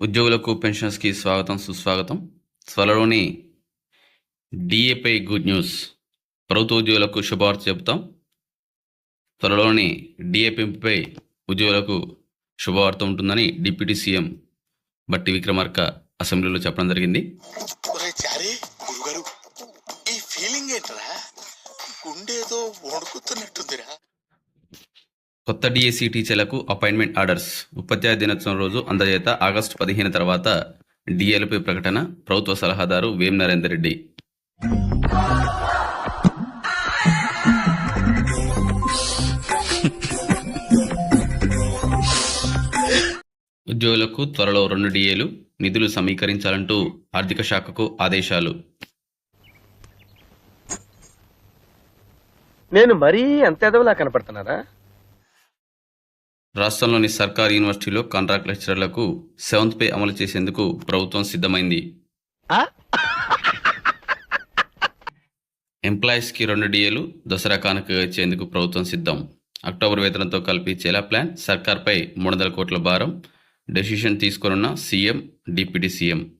ఉద్యోగులకు పెన్షన్స్కి స్వాగతం సుస్వాగతం. త్వరలోని డిఏపై గుడ్ న్యూస్. ప్రభుత్వ ఉద్యోగులకు శుభవార్త చెబుతాం. త్వరలోని డిఏ పెంపుపై ఉద్యోగులకు శుభవార్త ఉంటుందని డిప్యూటీ సీఎం బట్టి విక్రమార్క అసెంబ్లీలో చెప్పడం జరిగింది. ఈ ఫీలింగ్ ఏంటరా? గుండేదో వణుకుతున్నట్టుందిరా. కొత్త డిఎస్సి టీచర్లకు అపాయింట్మెంట్ ఆర్డర్స్. ఉపాధ్యాయ దినోత్సవం రోజు అందజేత ఆగస్టు పదిహేను తర్వాత డిఎల్పి ప్రకటన ప్రభుత్వ సలహాదారు వేం నరేందర్ రెడ్డి. ఉద్యోగులకు త్వరలో రెండు డిఏలు నిధులు సమీకరించాలంటూ ఆర్థిక శాఖకు ఆదేశాలు. నేను మరీ అంత ఎదవలా కనపడుతున్నారా? రాష్ట్రంలోని సర్కారు యూనివర్సిటీలో కాంట్రాక్ట్ లెక్చరర్లకు సెవెంత్ పే అమలు చేసేందుకు ప్రభుత్వం సిద్ధమైంది. ఆ? ఎంప్లాయీస్కి రెండు డిఏలు దసరా కానుకగా ఇచ్చేందుకు ప్రభుత్వం సిద్ధం. అక్టోబర్ వేతనంతో కలిపి ఇచ్చేలా ప్లాన్. సర్కార్పై మూడు వందల కోట్ల భారం. డెసిషన్ తీసుకోనున్న సీఎం డిప్యూటీ సీఎం.